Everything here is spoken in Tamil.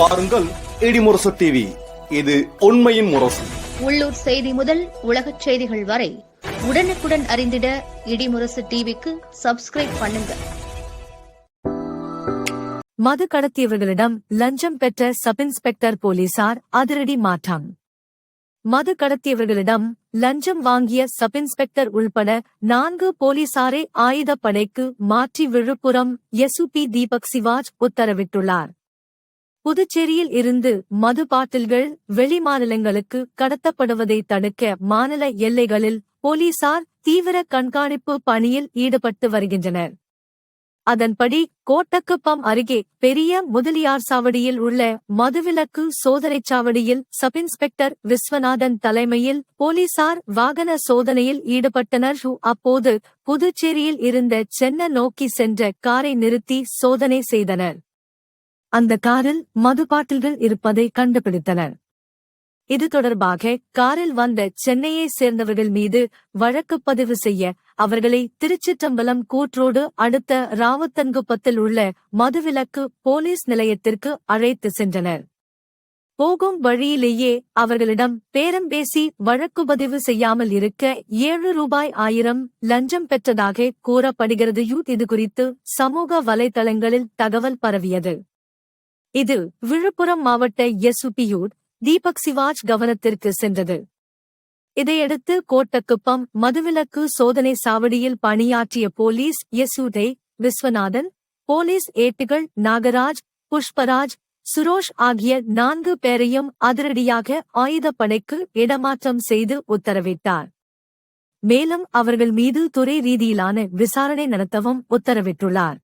பாருங்கள் இடிமுரசு டிவி இது உண்மையின் முரசு. உள்ளூர் செய்தி முதல் உலகச் செய்திகள் வரை உடனுக்குடன் அறிந்திட இடிமுரசு டிவிக்கு சப்ஸ்கிரைப் பண்ணுங்க. மது கடத்தியவர்களிடம் லஞ்சம் பெற்ற சப் இன்ஸ்பெக்டர் போலீசார் அதிரடி மாற்றம். மது கடத்தியவர்களிடம் லஞ்சம் வாங்கிய சப் இன்ஸ்பெக்டர் உள்பட நான்கு போலீசாரை ஆயுதப்படைக்கு மாற்றி விழுப்புரம் எஸ்யூபி தீபக் சிவாஜ் உத்தரவிட்டுள்ளார். புதுச்சேரியில் இருந்து மது பாட்டில்கள் வெளிமாநிலங்களுக்கு கடத்தப்படுவதை தடுக்க மாநில எல்லைகளில் போலீசார் தீவிர கண்காணிப்பு பணியில் ஈடுபட்டு வருகின்றனர். அதன்படி கோட்டக்குப்பம் அருகே பெரிய முதலியார் சாவடியில் உள்ள மதுவிலக்கு சோதனைச் சாவடியில் சப் இன்ஸ்பெக்டர் விஸ்வநாதன் தலைமையில் போலீசார் வாகன சோதனையில் ஈடுபட்டனர். அப்போது புதுச்சேரியில் இருந்த சென்னை நோக்கி சென்ற காரை நிறுத்தி சோதனை செய்தனர். அந்த காரில் மது பாட்டில்கள் இருப்பதை கண்டுபிடித்தனர். இது தொடர்பாக காரில் வந்த சென்னையை சேர்ந்தவர்கள் மீது வழக்கு பதிவு செய்ய அவர்களை திருச்சிற்றம்பலம் கூற்றோடு அடுத்த ராவத்தன்குப்பத்தில் உள்ள மதுவிலக்கு போலீஸ் நிலையத்திற்கு அழைத்து சென்றனர். போகும் வழியிலேயே அவர்களிடம் பேரம் பேசி வழக்கு பதிவு செய்யாமல் இருக்க ஏழு ரூபாய் ஆயிரம் லஞ்சம் பெற்றதாக கூறப்படுகிறது இது குறித்து சமூக வலைதளங்களில் தகவல் பரவியது. இது விழுப்புரம் மாவட்ட எஸ்யூபியூட் தீபக் சிவாஜ் கவனத்திற்கு சென்றது. இதையடுத்து கோட்டக்குப்பம் மதுவிலக்கு சோதனை சாவடியில் பணியாற்றிய போலீஸ் யசுதே விஸ்வநாதன் போலீஸ் ஏட்டுகள் நாகராஜ் புஷ்பராஜ் சுரோஷ் ஆகிய நான்கு பேரையும் அதிரடியாக ஆயுதப்படைக்கு இடமாற்றம் செய்து உத்தரவிட்டார். மேலும் அவர்கள் மீது துறை ரீதியிலான விசாரணை நடத்தவும் உத்தரவிட்டுள்ளார்.